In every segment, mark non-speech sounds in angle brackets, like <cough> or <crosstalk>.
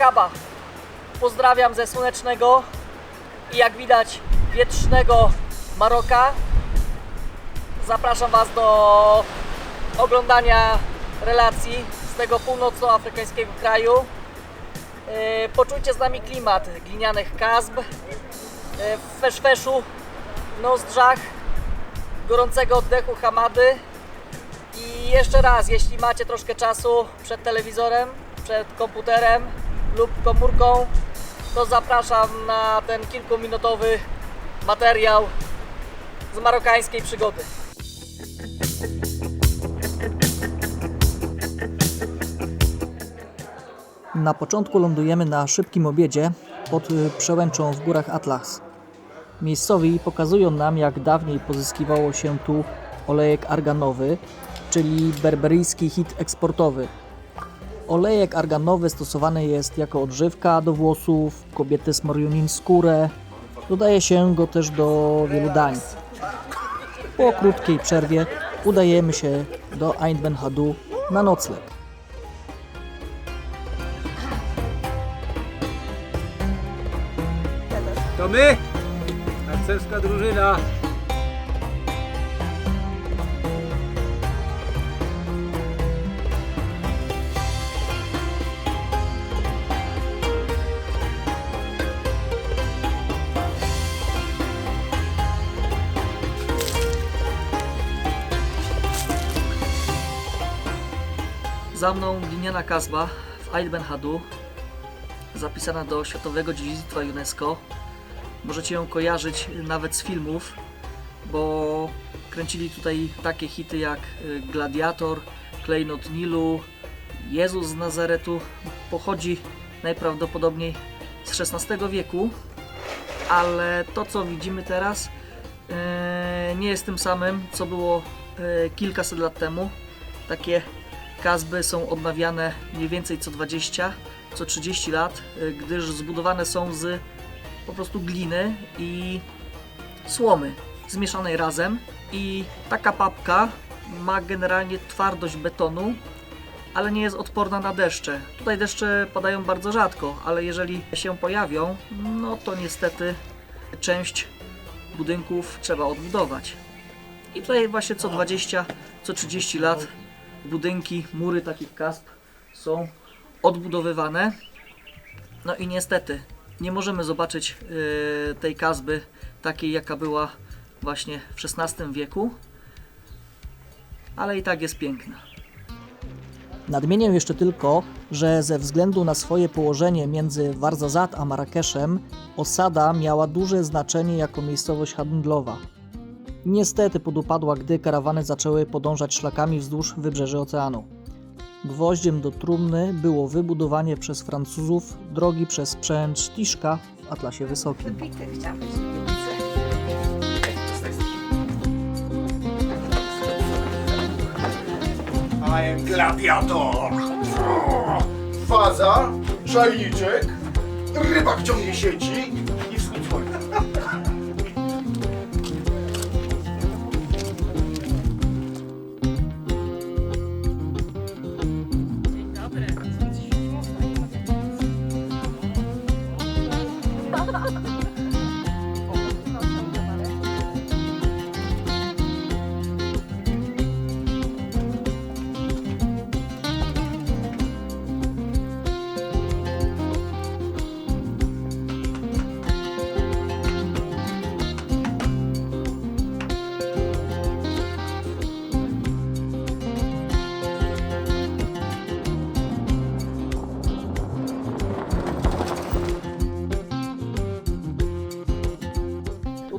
Kasba. Pozdrawiam ze słonecznego i jak widać wietrznego Maroka. Zapraszam Was do oglądania relacji z tego północnoafrykańskiego kraju. E, Poczujcie z nami klimat glinianych kasb, e, w w nozdrzach, gorącego oddechu hamady. I jeszcze raz, jeśli macie troszkę czasu przed telewizorem, przed komputerem lub komórką, to zapraszam na ten kilkuminutowy materiał z marokańskiej przygody. Na początku lądujemy na szybkim obiedzie pod y, przełęczą w górach Atlas. Miejscowi pokazują nam, jak dawniej pozyskiwało się tu olejek arganowy, czyli berberyjski hit eksportowy. Olejek arganowy stosowany jest jako odżywka do włosów, kobiety smarują nim skórę, dodaje się go też do wielu dań. Po krótkiej przerwie udajemy się do Ain Ben Hadu na nocleg. To my, harcerska drużyna. Za mną gliniana kasba w Ain Ben zapisana do Światowego Dziedzictwa UNESCO. Możecie ją kojarzyć nawet z filmów, bo kręcili tutaj takie hity jak y, Gladiator, Klejnot Nilu, Jezus z Nazaretu. Pochodzi najprawdopodobniej z XVI wieku, ale to co widzimy teraz e, nie jest tym samym, co było e, kilkaset lat temu. Takie Kazby są odnawiane mniej więcej co 20, co 30 lat, y, gdyż zbudowane są z po prostu gliny i słomy zmieszanej razem i taka papka ma generalnie twardość betonu, ale nie jest odporna na deszcze. Tutaj deszcze padają bardzo rzadko, ale jeżeli się pojawią, no to niestety część budynków trzeba odbudować. I tutaj właśnie co 20, co 30 lat budynki, mury takich kasb są odbudowywane. No i niestety nie możemy zobaczyć yy, tej kasby takiej jaka była właśnie w XVI wieku, ale i tak jest piękna. Nadmienię jeszcze tylko, że ze względu na swoje położenie między Warzazat a Marrakeszem, osada miała duże znaczenie jako miejscowość handlowa. Niestety podupadła, gdy karawany zaczęły podążać szlakami wzdłuż wybrzeży oceanu. Gwoździem do trumny było wybudowanie przez Francuzów drogi przez przełęcz Tiszka w Atlasie Wysokim. Gladiator. Faza, szajniczek, rybak ciągnie sieci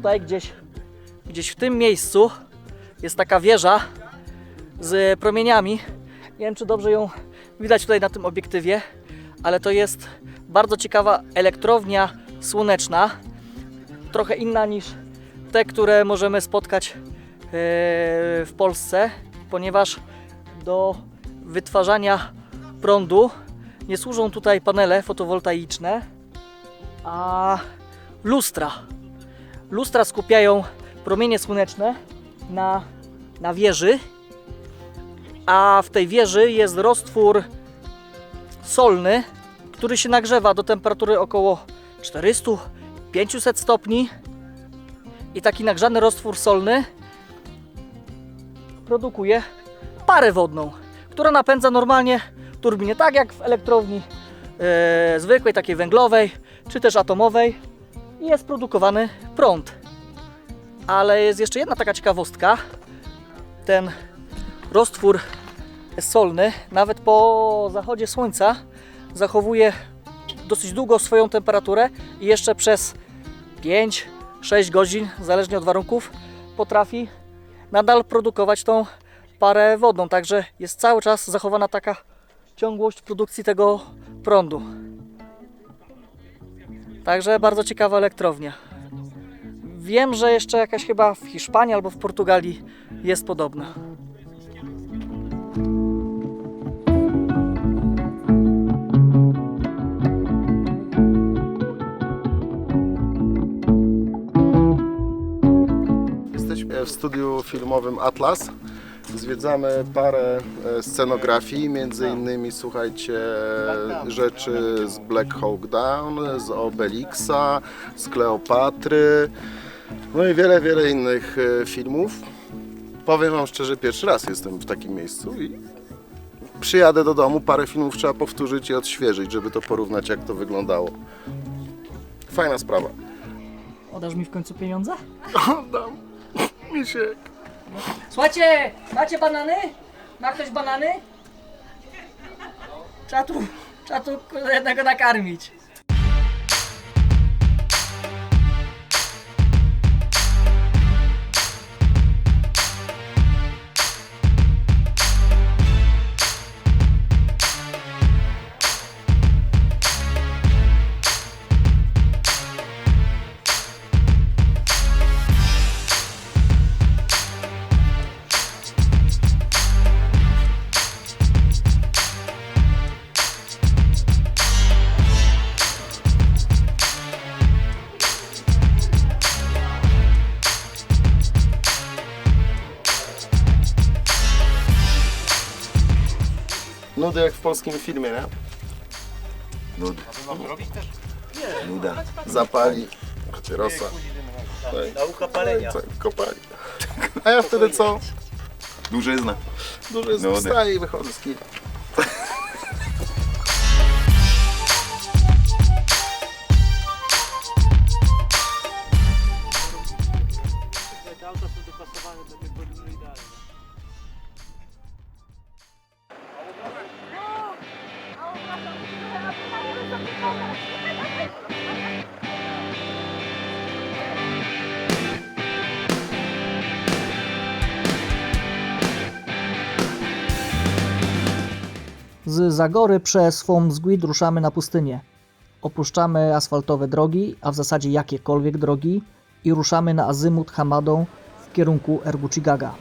Tutaj gdzieś, gdzieś w tym miejscu jest taka wieża z promieniami. Nie wiem, czy dobrze ją widać tutaj na tym obiektywie, ale to jest bardzo ciekawa elektrownia słoneczna. Trochę inna niż te, które możemy spotkać e, w Polsce, ponieważ do wytwarzania prądu nie służą tutaj panele fotowoltaiczne, a lustra. Lustra skupiają promienie słoneczne na, na wieży, a w tej wieży jest roztwór solny, który się nagrzewa do temperatury około 400-500 stopni. I taki nagrzany roztwór solny produkuje parę wodną, która napędza normalnie turbinę, tak jak w elektrowni e, zwykłej, takiej węglowej, czy też atomowej jest produkowany prąd. Ale jest jeszcze jedna taka ciekawostka. Ten roztwór solny, nawet po zachodzie słońca, zachowuje dosyć długo swoją temperaturę i jeszcze przez 5-6 godzin, zależnie od warunków, potrafi nadal produkować tą parę wodną. Także jest cały czas zachowana taka ciągłość produkcji tego prądu. Także bardzo ciekawa elektrownia. Wiem, że jeszcze jakaś chyba w Hiszpanii albo w Portugalii jest podobna. Jesteśmy w studiu filmowym Atlas. Zwiedzamy parę e, scenografii, między innymi słuchajcie rzeczy z Black Hawk Down, z Obelixa, z Kleopatry, no i wiele, wiele innych e, filmów. Powiem Wam szczerze, pierwszy raz jestem w takim miejscu i przyjadę do domu, parę filmów trzeba powtórzyć i odświeżyć, żeby to porównać jak to wyglądało. Fajna sprawa. Oddasz mi w końcu pieniądze? <laughs> Oddam. Misiek. Słuchajcie, macie banany? Ma ktoś banany? Trzeba tu, trzeba tu jednego nakarmić. Nudy jak w polskim filmie, nie? Nudy. Nuda. Zapali papierosa. Nauka palenia. Co? Kopali. A ja wtedy co? Dłużyzna. Duży Nudy. wstaję i wychodzę z kina. Zagory przez Fomsguid ruszamy na pustynię. Opuszczamy asfaltowe drogi, a w zasadzie jakiekolwiek drogi i ruszamy na azymut Hamadą w kierunku Erbucigaga.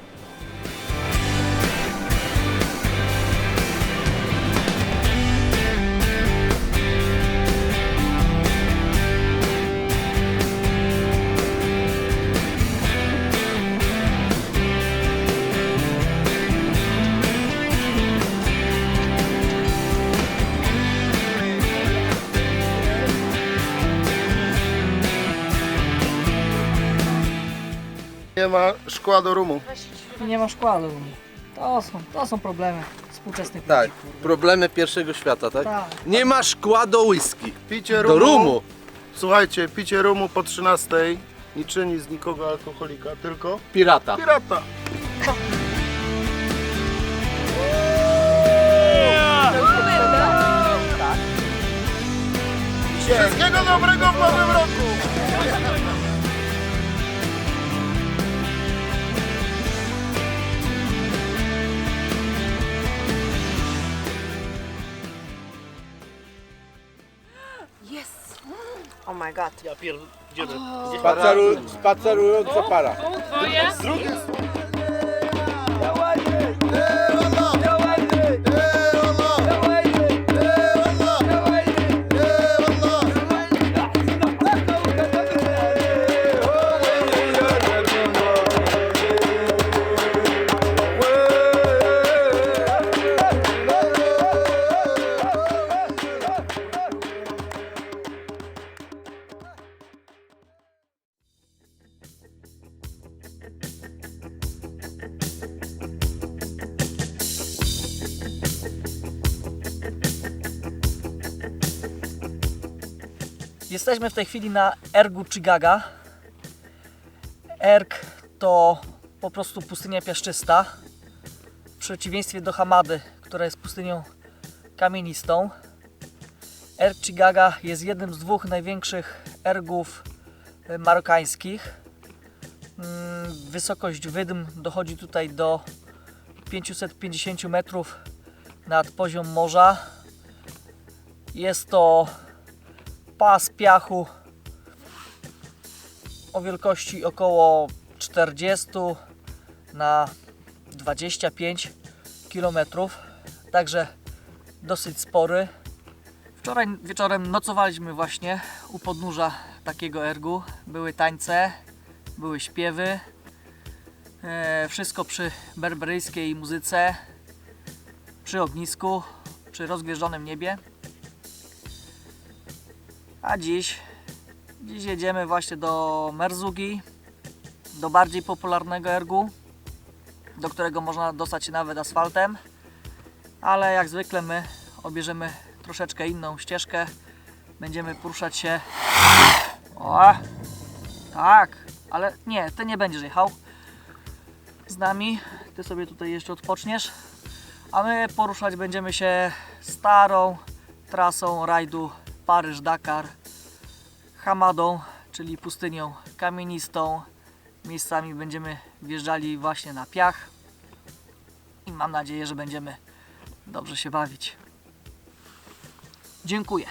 Szkła do rumu. Nie ma szkła do rumu. To są, to są problemy współczesnych Tak, ludzi. problemy pierwszego świata, tak? Tak. Nie ma szkła do whisky. Picie Do rumu. rumu. Słuchajcie, picie rumu po 13 nie czyni z nikogo alkoholika, tylko Pirata. pirata. Wszystkiego dobrego w nowym roku! Oh my god. Ja pier... Idziemy. Spaceru, spacerująca para. Jesteśmy w tej chwili na Ergu Chigaga. Erg to po prostu pustynia piaszczysta. W przeciwieństwie do Hamady, która jest pustynią kamienistą. Erg Chigaga jest jednym z dwóch największych ergów e, marokańskich. Mm, Wysokość wydm dochodzi tutaj do 550 metrów nad poziom morza. Jest to pas piachu o wielkości około 40 na 25 km, także dosyć spory. Wczoraj wieczorem nocowaliśmy właśnie u podnóża takiego ergu. Były tańce, były śpiewy. E, wszystko przy berberyjskiej muzyce, przy ognisku, przy rozgwieżdżonym niebie. A dziś, dziś jedziemy właśnie do Merzugi, do bardziej popularnego ergu, do którego można dostać się nawet asfaltem. Ale jak zwykle my obierzemy troszeczkę inną ścieżkę. Będziemy poruszać się. O, tak, ale nie, ty nie będziesz jechał z nami. Ty sobie tutaj jeszcze odpoczniesz. A my poruszać będziemy się starą trasą rajdu Paryż-Dakar, Hamadą, czyli pustynią kamienistą. Miejscami będziemy wjeżdżali właśnie na piach i mam nadzieję, że będziemy dobrze się bawić. Dziękuję.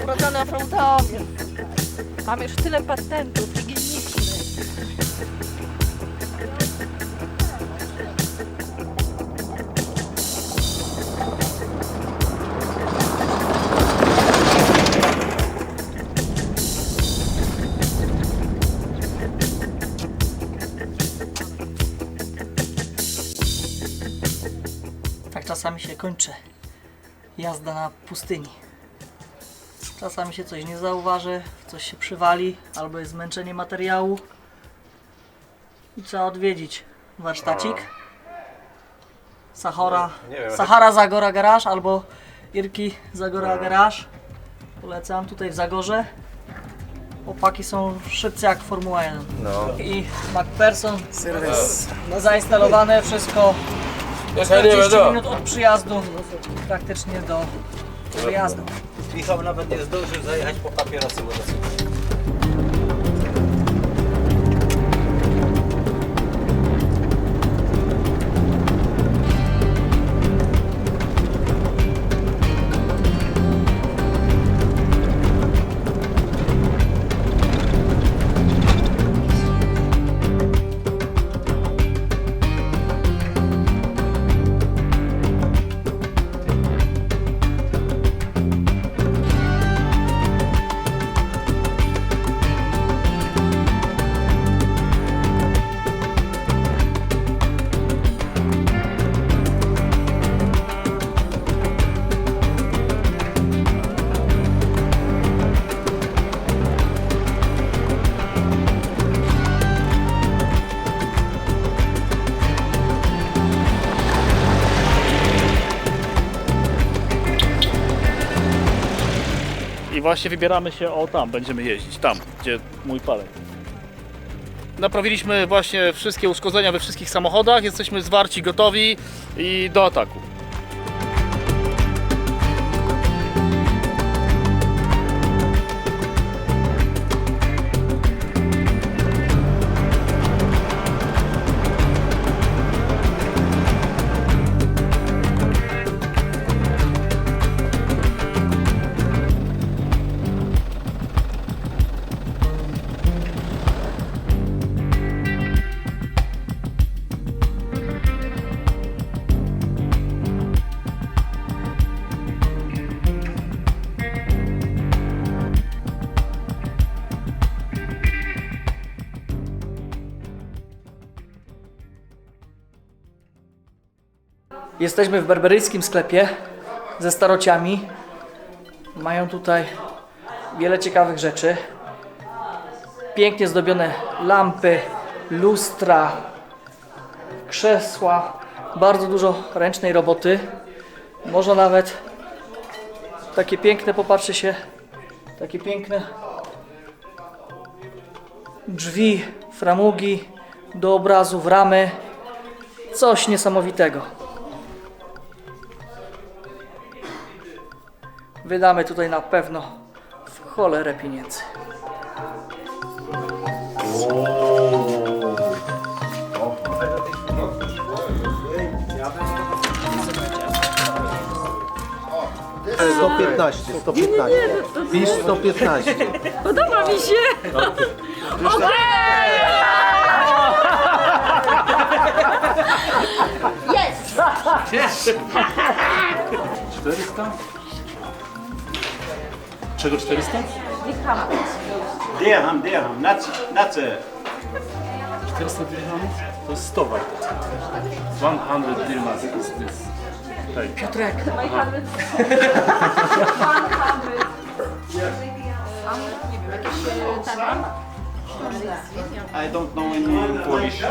<laughs> Urodzony afrontowiec. Mam już tyle patentów higienicznych. Tak czasami się kończy jazda na pustyni. Czasami się coś nie zauważy, coś się przywali, albo jest zmęczenie materiału. I trzeba odwiedzić warsztacik. Sahara, Sahara Zagora Garage albo Irki Zagora Garage. Polecam tutaj w Zagorze. Chłopaki są szybcy jak Formuła 1. I McPherson zainstalowane wszystko. 40 minut od przyjazdu. Praktycznie do wyjazdu. Michał nawet nie zdążył zajechać po papierosy, bo I właśnie wybieramy się o tam, będziemy jeździć, tam, gdzie mój palek. Naprawiliśmy właśnie wszystkie uszkodzenia we wszystkich samochodach, jesteśmy zwarci, gotowi i do ataku. Jesteśmy w berberyjskim sklepie ze starociami. Mają tutaj wiele ciekawych rzeczy. Pięknie zdobione lampy, lustra, krzesła, bardzo dużo ręcznej roboty. Można nawet takie piękne, popatrzcie się, takie piękne drzwi, framugi do obrazów, ramy. Coś niesamowitego. Wydamy tutaj na pewno w cholerę pieniędzy. Sto piętnaście, sto piętnaście. Pisz sto piętnaście. Podoba mi się! Czego 400? Dirham, dirham, not, not uh, 400 dirhamów to jest 100 warte. 100 dirhams is this. Piotrek, I don't know in Polish.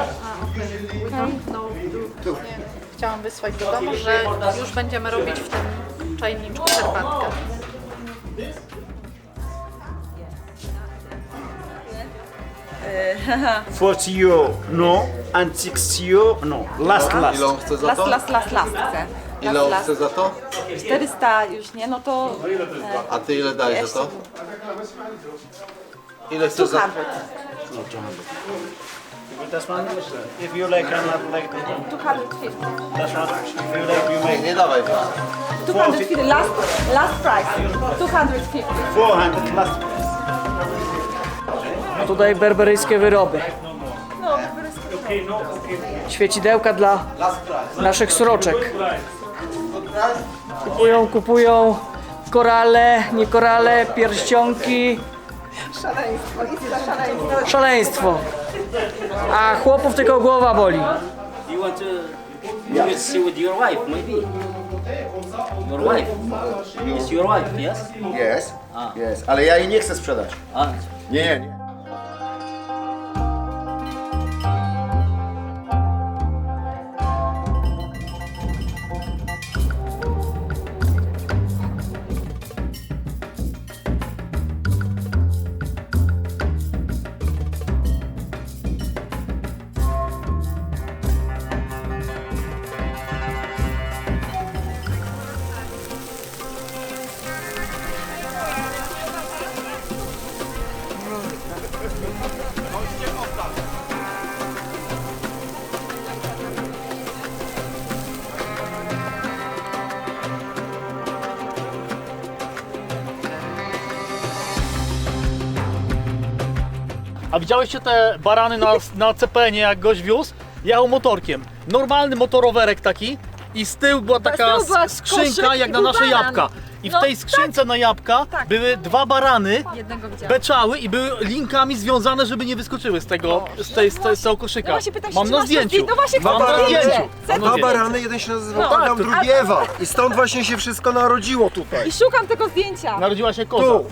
Chciałam wysłać do domu, że już będziemy robić w tym czajniczku herbatkę. <laughs> Forty euro, no, and sixty euro, no. Last, last. Ile on chce za to? Las, las, las chcę. Ile on chce za to? 400 już nie, no to A ty ile dajesz za to? Ile chcesz za 200. That's one. If you like, I'm not like. 250. That's one. If you like, you make Nie dawaj. 250, last, last price. 250. four hundred last. Tutaj berberyjskie wyroby. Świecidełka dla naszych sroczek. Kupują, kupują korale, nie korale, pierścionki. Szaleństwo, szaleństwo. A chłopów tylko głowa boli. You want to you will see with your wife, maybe. Your wife. It's your wife, yes? Jest, jest, ale ja jej nie chcę sprzedać. Ah, Nie, nie, widziałeście te barany na, na CPN-ie, jak goś wiózł? Jechał motorkiem. Normalny motorowerek taki i z tyłu była taka tyłu była sk- skrzynka koszyk jak i na był nasze baran. jabłka. I w No, tej skrzynce na jabłka tak. były dwa barany, Jednego widziałam. beczały i były linkami związane, żeby nie wyskoczyły z tego, z, tej, z, tej, z tego koszyka. No właśnie pytam się, Mam czy na masz to zdjęciu. zdjęcie? No właśnie, Mam na zdjęciu. zdjęcie. Mam na Dwa zdjęciu. barany, jeden się nazywał No. Adam, Tak, to- drugi Ewa. I stąd właśnie się wszystko narodziło tutaj. I szukam tego zdjęcia. Narodziła się koza. Tu,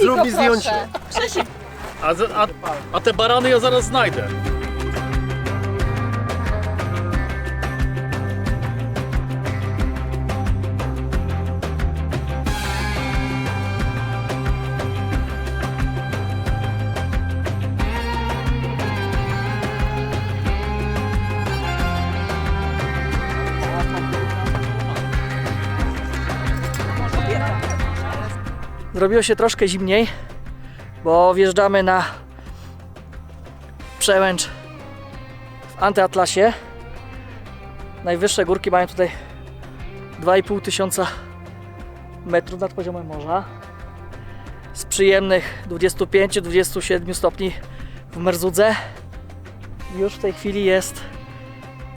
zrób go mi proszę. zdjęcie. A, a, a te barany ja zaraz znajdę. Zrobiło się troszkę zimniej, bo wjeżdżamy na przełęcz w Antyatlasie. Najwyższe górki mają tutaj 2,5 tysiąca metrów nad poziomem morza. Z przyjemnych 25-27 stopni w Merzudze. Już w tej chwili jest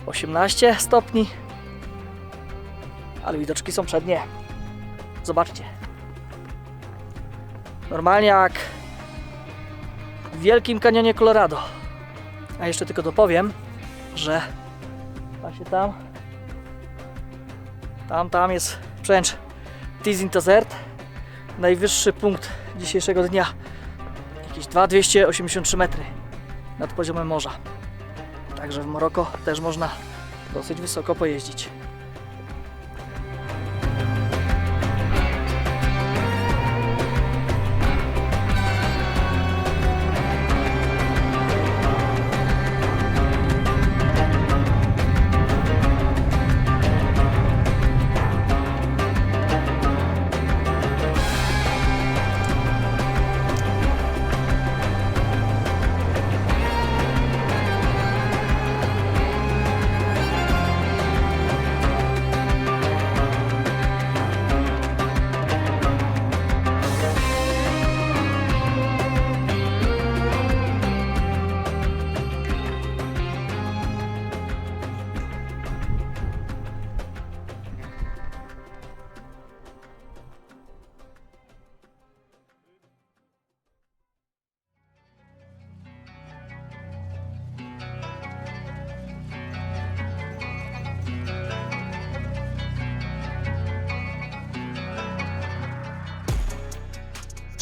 18 stopni, ale widoczki są przednie. Zobaczcie. Normalnie jak w Wielkim Kanionie Colorado. A jeszcze tylko dopowiem, że właśnie tam, tam, tam jest przęcz Tizin Desert. Najwyższy punkt dzisiejszego dnia, jakieś 2283 metry nad poziomem morza. Także w Maroko też można dosyć wysoko pojeździć.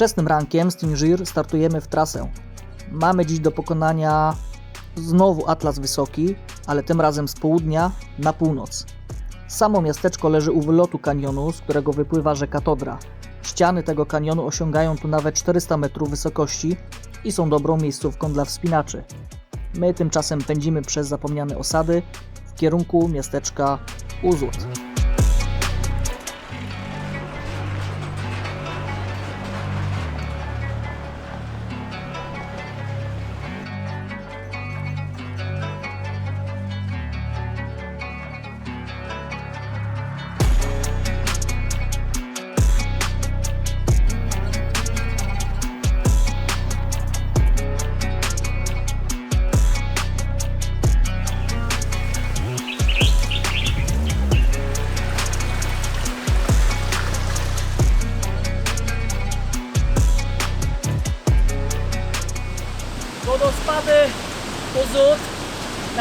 Wczesnym rankiem z startujemy w trasę. Mamy dziś do pokonania znowu Atlas Wysoki, ale tym razem z południa na północ. Samo miasteczko leży u wylotu kanionu, z którego wypływa rzeka Todra. Ściany tego kanionu osiągają tu nawet 400 metrów wysokości i są dobrą miejscówką dla wspinaczy. My tymczasem pędzimy przez zapomniane osady w kierunku miasteczka Uzut.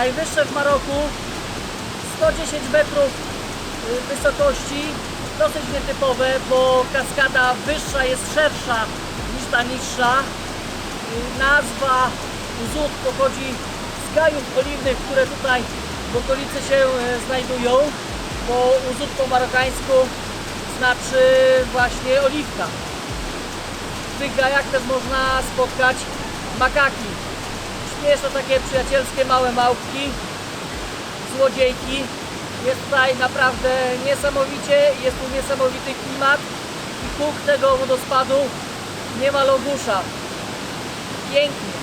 Najwyższe w Maroku, 110 metrów y, wysokości, dosyć nietypowe, bo kaskada wyższa jest szersza niż ta niższa. Y, Nazwa Uzut pochodzi z gajów oliwnych, które tutaj w okolicy się y, znajdują, bo Uzut po marokańsku znaczy właśnie oliwka. W tych gajach też można spotkać makaki. Śmieszne takie przyjacielskie małe małpki, złodziejki. Jest tutaj naprawdę niesamowicie, jest tu niesamowity klimat i huk tego wodospadu nie ma logusza. Pięknie.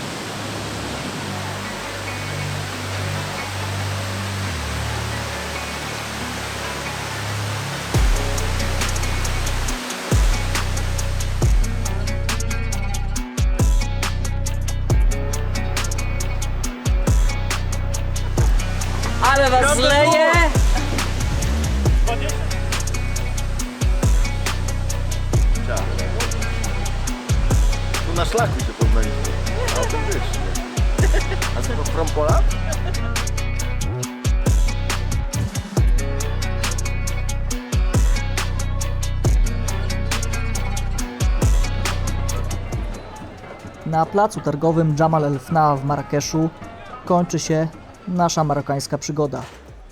Ale was leje! Tu na szlaku się poznaliśmy. A co to from Poland? Na placu targowym Jamal El Fna w Marrakeszu kończy się nasza marokańska przygoda.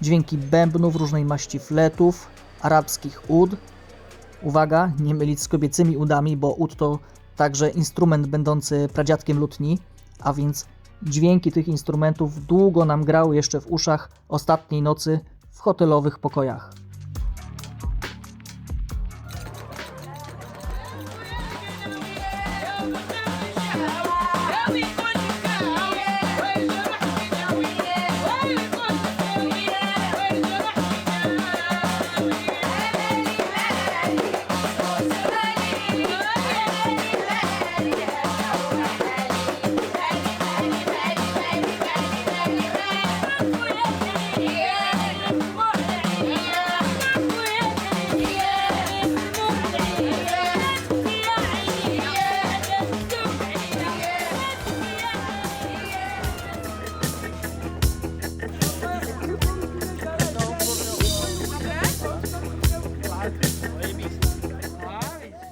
Dźwięki bębnów, różnej maści fletów, arabskich ud. Uwaga, nie mylić z kobiecymi udami, bo ud to także instrument będący pradziadkiem lutni, a więc dźwięki tych instrumentów długo nam grały jeszcze w uszach ostatniej nocy w hotelowych pokojach.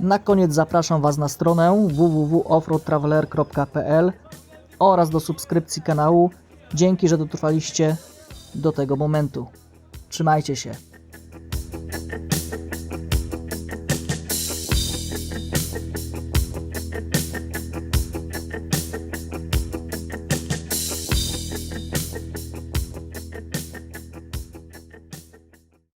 Na koniec zapraszam Was na stronę www.offroadtraveler.pl oraz do subskrypcji kanału. Dzięki, że dotrwaliście do tego momentu. Trzymajcie się.